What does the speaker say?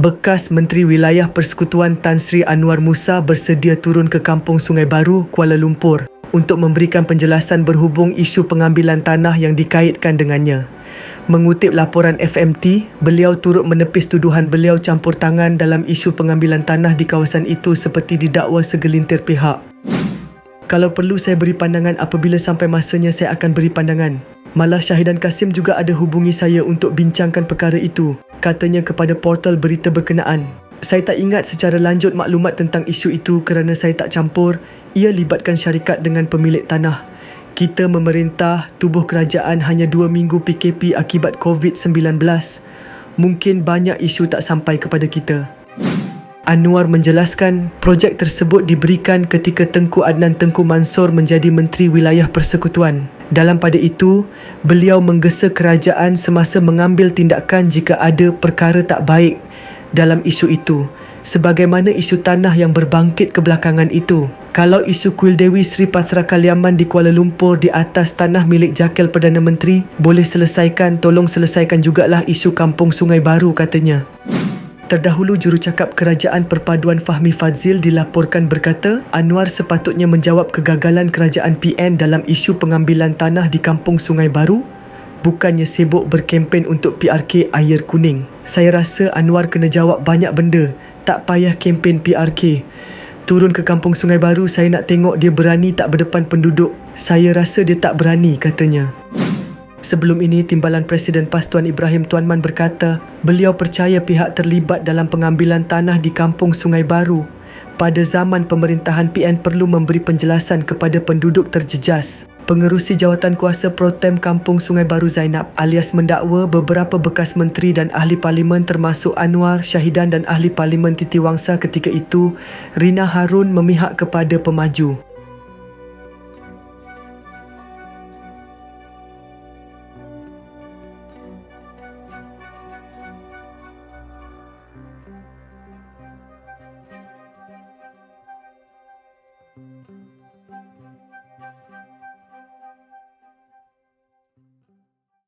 Bekas Menteri Wilayah Persekutuan Tan Sri Anwar Musa bersedia turun ke Kampung Sungai Baru, Kuala Lumpur untuk memberikan penjelasan berhubung isu pengambilan tanah yang dikaitkan dengannya. Mengutip laporan FMT, beliau turut menepis tuduhan beliau campur tangan dalam isu pengambilan tanah di kawasan itu seperti didakwa segelintir pihak. Kalau perlu saya beri pandangan apabila sampai masanya saya akan beri pandangan. Malah Syahidan Kasim juga ada hubungi saya untuk bincangkan perkara itu, katanya kepada portal berita berkenaan. Saya tak ingat secara lanjut maklumat tentang isu itu kerana saya tak campur, ia libatkan syarikat dengan pemilik tanah. Kita memerintah tubuh kerajaan hanya dua minggu PKP akibat COVID-19. Mungkin banyak isu tak sampai kepada kita. Anwar menjelaskan projek tersebut diberikan ketika Tengku Adnan Tengku Mansur menjadi Menteri Wilayah Persekutuan. Dalam pada itu, beliau menggesa kerajaan semasa mengambil tindakan jika ada perkara tak baik dalam isu itu sebagaimana isu tanah yang berbangkit kebelakangan itu. Kalau isu kuil Dewi Sri Patra Kaliaman di Kuala Lumpur di atas tanah milik Jakil Perdana Menteri boleh selesaikan, tolong selesaikan jugalah isu kampung Sungai Baru katanya. Terdahulu jurucakap Kerajaan Perpaduan Fahmi Fadzil dilaporkan berkata Anwar sepatutnya menjawab kegagalan kerajaan PN dalam isu pengambilan tanah di Kampung Sungai Baru bukannya sibuk berkempen untuk PRK Air Kuning. Saya rasa Anwar kena jawab banyak benda, tak payah kempen PRK. Turun ke Kampung Sungai Baru saya nak tengok dia berani tak berdepan penduduk. Saya rasa dia tak berani katanya. Sebelum ini, Timbalan Presiden PAS Tuan Ibrahim Tuan Man berkata, beliau percaya pihak terlibat dalam pengambilan tanah di Kampung Sungai Baru pada zaman pemerintahan PN perlu memberi penjelasan kepada penduduk terjejas. Pengerusi Jawatan Kuasa Protem Kampung Sungai Baru Zainab alias mendakwa beberapa bekas menteri dan ahli parlimen termasuk Anwar, Syahidan dan ahli parlimen Titi Wangsa ketika itu, Rina Harun memihak kepada pemaju.